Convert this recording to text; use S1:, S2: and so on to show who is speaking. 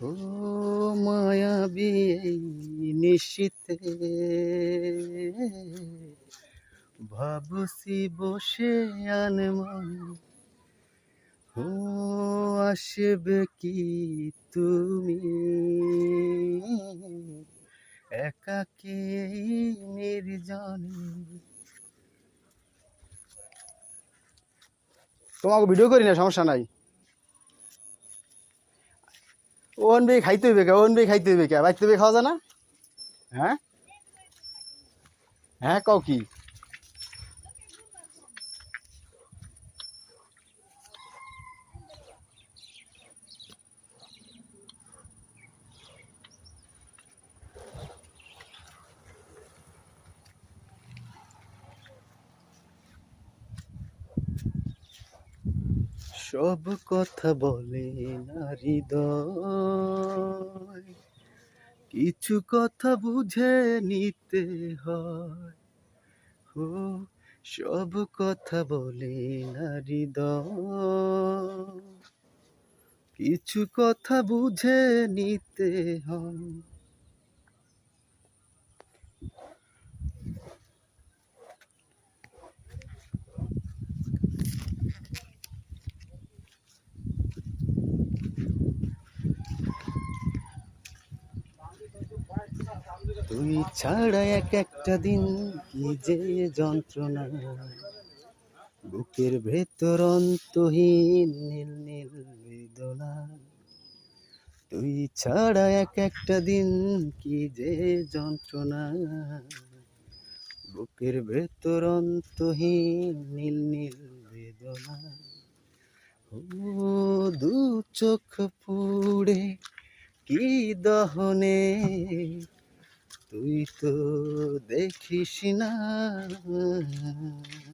S1: ও মায়াবী নিশীতে ভাবছি বসে আনমন। ও, আসবে কি তুমি? একাকে নির্জনে? তোমাকে ভিডিও করি না, সমস্যা নাই। ওন বেয়ে খাইতে হইবে কে? ওন বেয়ে খাইতে হইবে কে? বাইতে বে খাওয়া যায় না? হ্যাঁ? হ্যাঁ কও কি? সব কথা বলে না হৃদয়। কিছু কথা বুঝে নিতে হয়। ও সব কথা বলে না কিছু কথা বুঝে নিতে হয়। তুই ছাড়া এক একটা দিন কি যে যন্ত্রণা। বুকের ভেতর অন্তহীন নীল নীল বেদনা। তুই ছাড়া এক একটা দিন কি যে যন্ত্রণা। বুকের ভেতর অন্তহীন নীল নীল বেদনা। ও দু চোখ পুড়ে কি দহনে তুই তো দেখিস না।